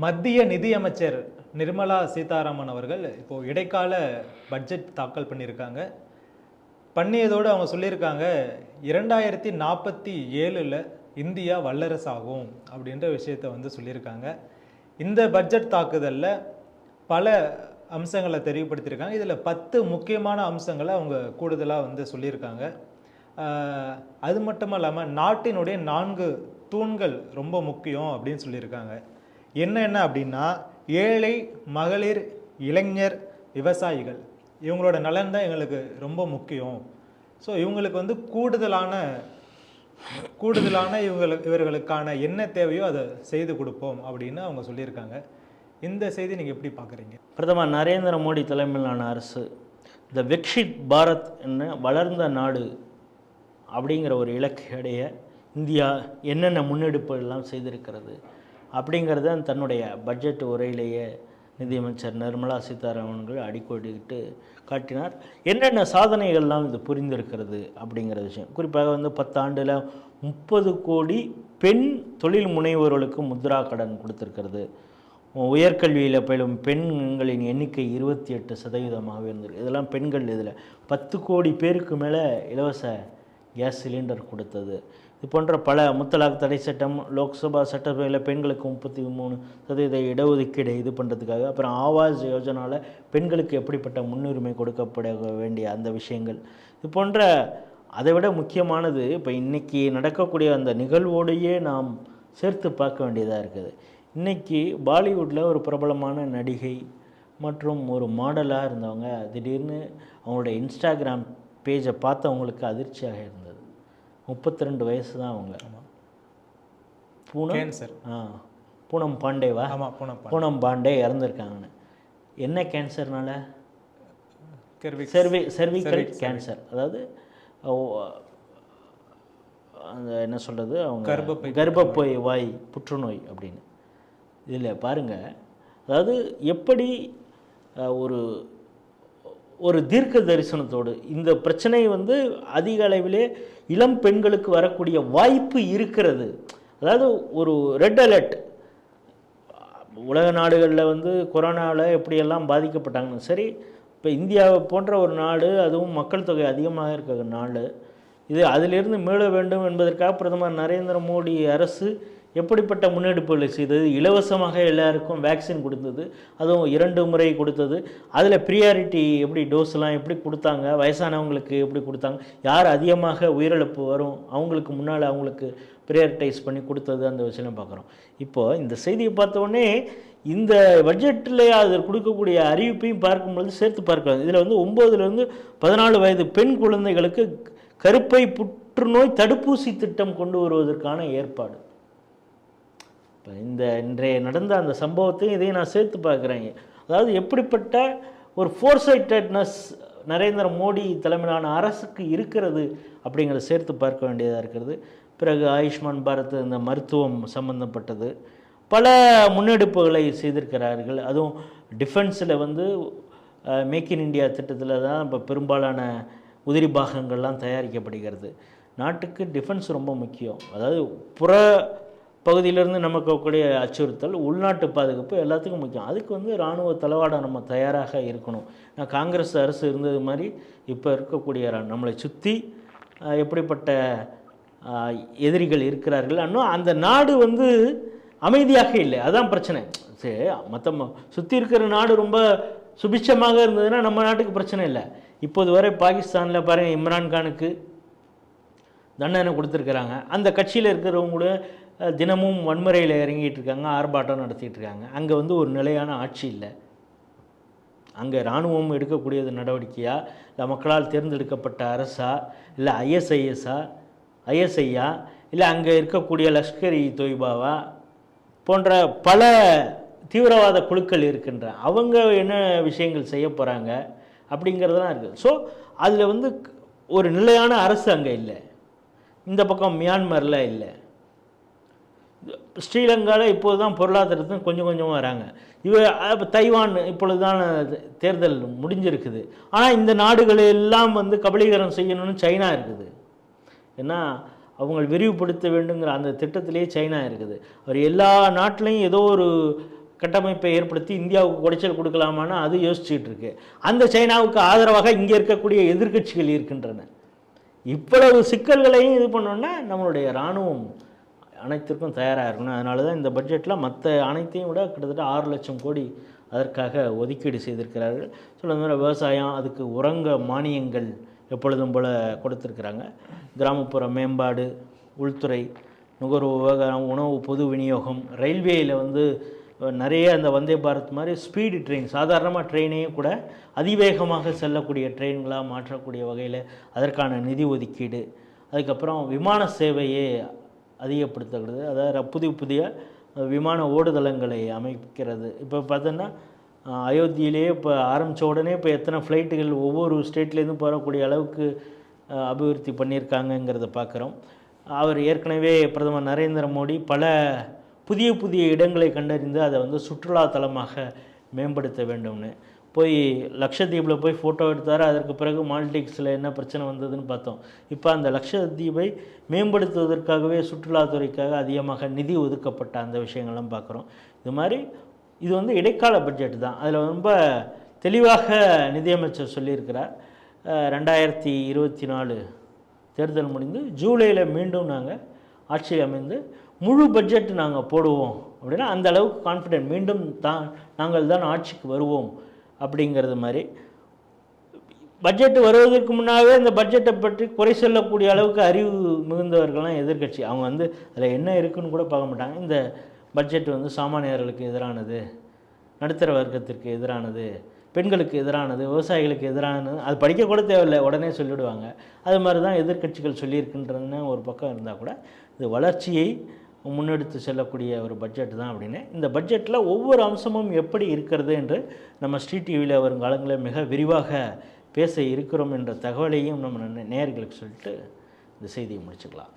மத்திய நிதியமைச்சர் நிர்மலா சீதாராமன் அவர்கள் இப்போது இடைக்கால பட்ஜெட் தாக்கல் பண்ணியிருக்காங்க. பண்ணியதோடு அவங்க சொல்லியிருக்காங்க இரண்டாயிரத்தி நாற்பத்தி ஏழில் இந்தியா வல்லரசாகும் அப்படின்ற விஷயத்த வந்து சொல்லியிருக்காங்க. இந்த பட்ஜெட் தாக்குதலில் பல அம்சங்களை தெளிவுபடுத்தியிருக்காங்க இதில் பத்து முக்கியமான அம்சங்களை அவங்க கூடுதலாக வந்து சொல்லியிருக்காங்க. அது மட்டும் இல்லாமல் நாட்டினுடைய நான்கு தூண்கள் ரொம்ப முக்கியம் அப்படின்னு சொல்லியிருக்காங்க. என்னென்ன அப்படின்னா ஏழை மகளிர் இளைஞர் விவசாயிகள். இவங்களோட நலன் தான் எங்களுக்கு ரொம்ப முக்கியம். ஸோ இவங்களுக்கு வந்து கூடுதலான கூடுதலான இவங்களுக்கு இவர்களுக்கான என்ன தேவையோ அதை செய்து கொடுப்போம் அப்படின்னு அவங்க சொல்லியிருக்காங்க. இந்த செய்தி நீங்கள் எப்படி பார்க்குறீங்க? பிரதமர் நரேந்திர மோடி தலைமையிலான அரசு இந்த விக்ஷித் பாரத் என்ன வளர்ந்த நாடு அப்படிங்கிற ஒரு இலக்கைய இந்தியா என்னென்ன முன்னெடுப்பு எல்லாம் செய்திருக்கிறது அப்படிங்கிறத தன்னுடைய பட்ஜெட் உரையிலேயே நிதியமைச்சர் நிர்மலா சீதாராமன்கள் அடிக்கோடிக்கிட்டு காட்டினார். என்னென்ன சாதனைகள்லாம் இது புரிந்திருக்கிறது அப்படிங்கிற விஷயம். குறிப்பாக வந்து பத்தாண்டில் முப்பது கோடி பெண் தொழில் முனைவோர்களுக்கு முத்ரா கடன் கொடுத்துருக்கிறது. உயர்கல்வியில் பயிலும் பெண்களின் எண்ணிக்கை இருபத்தி எட்டு சதவீதமாக இருந்திருக்கு. இதெல்லாம் பெண்கள் இதில் பத்து கோடி பேருக்கு மேலே இலவச கேஸ் சிலிண்டர் கொடுத்தது. இது போன்ற பல முத்தலாக் தடை சட்டம் லோக்சபா சட்டசபையில் பெண்களுக்கு முப்பத்தி மூணு சதவீத இடஒதுக்கீடு இது பண்ணுறதுக்காக அப்புறம் ஆவாஸ் யோஜனாவில் பெண்களுக்கு எப்படிப்பட்ட முன்னுரிமை கொடுக்கப்பட வேண்டிய அந்த விஷயங்கள். இது போன்ற அதை விட முக்கியமானது இப்போ இன்றைக்கி நடக்கக்கூடிய அந்த நிகழ்வோடையே நாம் சேர்த்து பார்க்க வேண்டியதாக இருக்குது. இன்றைக்கி பாலிவுட்டில் ஒரு பிரபலமான நடிகை மற்றும் ஒரு மாடலாக இருந்தவங்க திடீர்னு அவங்களோட இன்ஸ்டாகிராம் பேஜை பார்த்தவங்களுக்கு அதிர்ச்சியாக இருந்தது. முப்பத்தி ரெண்டு வயசு தான் அவங்க பூனம் ஆ. பூனம் பாண்டேவா? ஆமாம் போன பூனம் பாண்டே இறந்துருக்காங்கன்னு. என்ன கேன்சர்னால செர்வி செர்விக்கல் கேன்சர் அதாவது அந்த என்ன சொல்கிறது அவங்க கர்ப்பப்பை கர்ப்பப்பை வாய் புற்றுநோய் அப்படின்னு. இதில் பாருங்கள் அதாவது எப்படி ஒரு ஒரு தீர்க்க தரிசனத்தோடு இந்த பிரச்சனை வந்து அதிக அளவிலே இளம் பெண்களுக்கு வரக்கூடிய வாய்ப்பு இருக்கிறது. அதாவது ஒரு ரெட் அலர்ட் உலக நாடுகளில் வந்து கொரோனாவில் எப்படியெல்லாம் பாதிக்கப்பட்டாங்கன்னு. சரி இப்போ இந்தியாவை போன்ற ஒரு நாடு அதுவும் மக்கள் தொகை அதிகமாக இருக்கிற நாடு. இது அதிலிருந்து மீள வேண்டும் என்பதற்காக பிரதமர் நரேந்திர மோடி அரசு எப்படிப்பட்ட முன்னெடுப்புகளை செய்தது? இலவசமாக எல்லாருக்கும் வேக்சின் கொடுத்தது. அதுவும் இரண்டு முறை கொடுத்தது. அதில் ப்ரியாரிட்டி எப்படி டோஸ்லாம் எப்படி கொடுத்தாங்க? வயசானவங்களுக்கு எப்படி கொடுத்தாங்க? யார் அதிகமாக உயிரிழப்பு வரும்? அவங்களுக்கு முன்னால் அவங்களுக்கு ப்ரியாரிட்டைஸ் பண்ணி கொடுத்தது அந்த விஷயம் பார்க்குறோம். இப்போது இந்த செய்தியை பார்த்தோடனே இந்த பட்ஜெட்டில் அது கொடுக்கக்கூடிய அறிவிப்பையும் பார்க்கும்பொழுது சேர்த்து பார்க்கலாம். இதில் வந்து ஒம்போதுலேருந்து பதினாலு வயது பெண் குழந்தைகளுக்கு கருப்பை புற்றுநோய் தடுப்பூசி திட்டம் கொண்டு வருவதற்கான ஏற்பாடு. இப்போ இந்த இன்றைய நடந்த அந்த சம்பவத்தையும் இதையும் நான் சேர்த்து பார்க்குறேங்க அதாவது எப்படிப்பட்ட ஒரு ஃபோர்சைட்டட்னஸ் நரேந்திர மோடி தலைமையிலான அரசுக்கு இருக்கிறது அப்படிங்கிறத சேர்த்து பார்க்க வேண்டியதாக இருக்கிறது. பிறகு ஆயுஷ்மான் பாரத் இந்த மருத்துவம் சம்பந்தப்பட்டது. பல முன்னெடுப்புகளை செய்திருக்கிறார்கள். அதுவும் டிஃபென்ஸில் வந்து மேக் இன் இண்டியா திட்டத்தில் தான் இப்போ பெரும்பாலான உதிரி பாகங்கள்லாம் தயாரிக்கப்படுகிறது. நாட்டுக்கு டிஃபென்ஸ் ரொம்ப முக்கியம். அதாவது புற பகுதியிலிருந்து நமக்கு கூடிய அச்சுறுத்தல் உள்நாட்டு பாதுகாப்பு எல்லாத்துக்கும் முக்கியம். அதுக்கு வந்து இராணுவ தளவாடம் நம்ம தயாராக இருக்கணும். நான் காங்கிரஸ் அரசு இருந்தது மாதிரி இப்போ இருக்கக்கூடிய நம்மளை சுற்றி எப்படிப்பட்ட எதிரிகள் இருக்கிறார்கள் இன்னும் அந்த நாடு வந்து அமைதியாக இல்லை. அதுதான் பிரச்சனை. சரி மற்ற சுற்றி இருக்கிற நாடு ரொம்ப சுபிட்சமாக இருந்ததுன்னா நம்ம நாட்டுக்கு பிரச்சனை இல்லை. இப்போது வரை பாகிஸ்தானில் பாருங்கள் இம்ரான்கானுக்கு தண்டனை கொடுத்துருக்குறாங்க. அந்த கட்சியில் இருக்கிறவங்க கூட தினமும் வன்முறையில் இறங்கிட்டு இருக்காங்க ஆர்ப்பாட்டம் நடத்திட்டு இருக்காங்க அங்கே வந்து ஒரு நிலையான ஆட்சி இல்லை. அங்கே இராணுவம் எடுக்கக்கூடியது நடவடிக்கையா? இல்லை மக்களால் தேர்ந்தெடுக்கப்பட்ட அரசா? இல்லை ஐஎஸ்ஐஎஸ்ஸா ஐஎஸ்ஐயா இல்லை அங்கே இருக்கக்கூடிய லஷ்கர் இ தொய்பாவா? போன்ற பல தீவிரவாத குழுக்கள் இருக்கின்ற அவங்க என்ன விஷயங்கள் செய்ய போகிறாங்க அப்படிங்கிறதெல்லாம் இருக்குது ஸோ அதில் வந்து ஒரு நிலையான அரசு அங்கே இல்லை. இந்த பக்கம் மியான்மரில் இல்லை. ஸ்ரீலங்காவில் இப்போது தான் பொருளாதாரத்துக்கு கொஞ்சம் கொஞ்சமாக வராங்க. இவ இப்போ தைவான் இப்பொழுது தான் தேர்தல் முடிஞ்சிருக்குது. ஆனால் இந்த நாடுகளை எல்லாம் வந்து கபலீகரம் செய்யணும்னு சைனா இருக்குது. ஏன்னா அவங்க விரிவுபடுத்த வேண்டுங்கிற அந்த திட்டத்திலேயே சைனா இருக்குது. அவர் எல்லா நாட்டிலையும் ஏதோ ஒரு கட்டமைப்பை ஏற்படுத்தி இந்தியாவுக்கு குடைச்சல் கொடுக்கலாமான்னு அது யோசிச்சுட்டு இருக்கு அந்த சைனாவுக்கு ஆதரவாக இங்கே இருக்கக்கூடிய எதிர்க்கட்சிகள் இருக்கின்றன. இவ்வளவு சிக்கல்களையும் இது பண்ணோன்னா நம்மளுடைய இராணுவம் அனைத்திற்கும் தயாராக இருக்கணும். அதனால தான் இந்த பட்ஜெட்டில் மற்ற அனைத்தையும் விட கிட்டத்தட்ட ஆறு லட்சம் கோடி அதற்காக ஒதுக்கீடு செய்திருக்கிறார்கள். அந்த மாதிரி விவசாயம் அதுக்கு உரங்க மானியங்கள் எப்பொழுதும் போல் கொடுத்துருக்குறாங்க. கிராமப்புற மேம்பாடு உள்துறை நுகர்வு விவகாரம் உணவு பொது விநியோகம் ரயில்வேயில் வந்து நிறைய அந்த வந்தே பாரத் மாதிரி ஸ்பீடு ட்ரெயின் சாதாரணமாக ட்ரெயினையும் கூட அதிவேகமாக செல்லக்கூடிய ட்ரெயின்களாக மாற்றக்கூடிய வகையில் அதற்கான நிதி ஒதுக்கீடு அதுக்கப்புறம் விமான சேவையே அதிகப்படுத்தப்படுது அதாவது புதிய புதிய விமான ஓடுதளங்களை அமைக்கிறது. இப்போ பார்த்தோன்னா அயோத்தியிலேயே இப்போ ஆரம்பித்த உடனே இப்போ எத்தனை ஃப்ளைட்டுகள் ஒவ்வொரு ஸ்டேட்லேருந்து போகக்கூடிய அளவுக்கு அபிவிருத்தி பண்ணியிருக்காங்கங்கிறத பார்க்குறோம் அவர் ஏற்கனவே பிரதமர் நரேந்திர மோடி பல புதிய புதிய இடங்களை கண்டறிந்து அதை வந்து சுற்றுலா தலமாக மேம்படுத்த வேண்டும்னு. போய் லக்ஷத்தீப்பில் போய் ஃபோட்டோ எடுத்தார். அதற்கு பிறகு மால்டிக்ஸில் என்ன பிரச்சனை வந்ததுன்னு பார்த்தோம். இப்போ அந்த லக்ஷத்தீபை மேம்படுத்துவதற்காகவே சுற்றுலாத்துறைக்காக அதிகமாக நிதி ஒதுக்கப்பட்ட அந்த விஷயங்கள்லாம் பார்க்குறோம். இது மாதிரி இது வந்து இடைக்கால பட்ஜெட் தான். அதில் ரொம்ப தெளிவாக நிதியமைச்சர் சொல்லியிருக்கிறார். ரெண்டாயிரத்தி இருபத்தி நாலு தேர்தல் முடிந்து ஜூலையில் மீண்டும் நாங்கள் ஆட்சியில் அமைந்து முழு பட்ஜெட் நாங்கள் போடுவோம் அப்படின்னா அந்த அளவுக்கு கான்ஃபிடென்ட் மீண்டும் தான் நாங்கள் தான் ஆட்சிக்கு வருவோம் அப்படிங்கிறது மாதிரி. பட்ஜெட் வருவதற்கு முன்னாவே இந்த பட்ஜெட்டை பற்றி குறை சொல்லக்கூடிய அளவுக்கு அறிவு மிகுந்தவர்கள்லாம் எதிர்க்கட்சி அவங்க வந்து அதில் என்ன இருக்குன்னு கூட பார்க்க மாட்டாங்க. இந்த பட்ஜெட் வந்து சாமானியர்களுக்கு எதிரானது நடுத்தர வர்க்கத்திற்கு எதிரானது பெண்களுக்கு எதிரானது விவசாயிகளுக்கு எதிரானது அது படிக்க கூட தேவையில்லை. உடனே சொல்லிவிடுவாங்க அது மாதிரி தான் எதிர்க்கட்சிகள் சொல்லியிருக்குன்றதுன்னு ஒரு பக்கம் இருந்தால் கூட இது வளர்ச்சியை முன்னெடுத்து செல்லக்கூடிய ஒரு பட்ஜெட் தான் அப்படின்னு. இந்த பட்ஜெட்டில் ஒவ்வொரு அம்சமும் எப்படி இருக்கிறது என்று நம்ம ஸ்ரீ டிவியில் வருங்காலங்களில் மிக விரிவாக பேச இருக்கிறோம் என்ற தகவலையும் நம்ம நேர்களுக்கு சொல்லிட்டு இந்த செய்தியை முடிச்சுக்கலாம்.